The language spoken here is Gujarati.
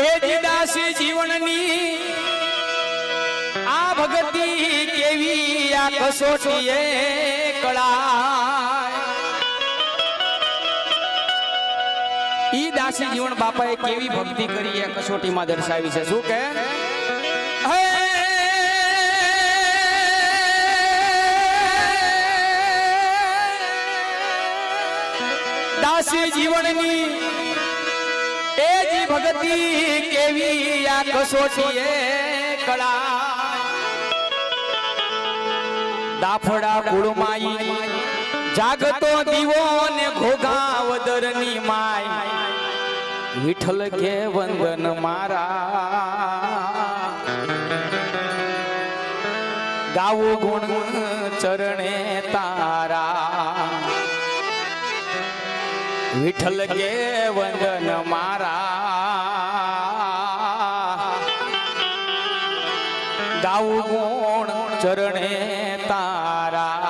એ જીદાસી જીવનની, આ ભગતી કેવી આ કસોટીએ કળા ઈ દાસી જીવન બાપાએ કેવી ભક્તિ કરી એ કસોટીમાં દર્શાવી છે. શું કે? દાસી જીવનની ભગતિ કેવી આ કસોટીએ કળા? દાફડા કુળમાઈ, જાગતો દીવો ને ઘોઘા વદરની માય વિઠ્ઠલ કે વંદન મારા? ગાવું ગુણ ચરણે તારા. વિઠ્ઠલ કે વંદન મારા? ગાઉ ગુણ ચરણે તારા